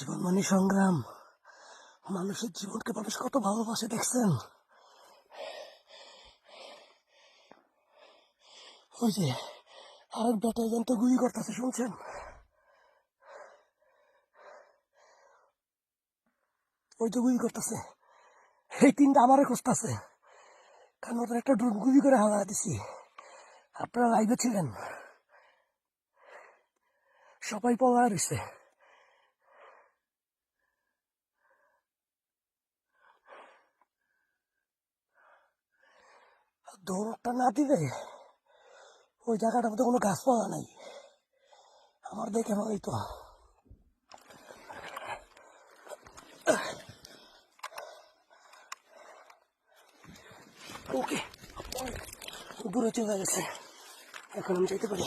জীবন মানে সংগ্রাম। মানুষের জীবনকে মানুষ কত ভালোবাসে, দেখছেন? ওই যে আরেক বেটা তো গুলি করতেছে, শুনছেন? ওই তো গুলি করতেছে। এই তিনটা আমারে খুঁজতেছে। কারণ ওদের একটা ড্রোন গুলি করে হাওয়া দিছি। আপনারা লাইভে ছিলেন। সবাই পলা রয়েছে। দৌড়টা না দিলে ওই জায়গাটার মধ্যে কোনো গাছপালা নাই। আমার দেখে ভালোই তো ওকে, দূরে চলে গেছে। এখন আমি যেতে পারি।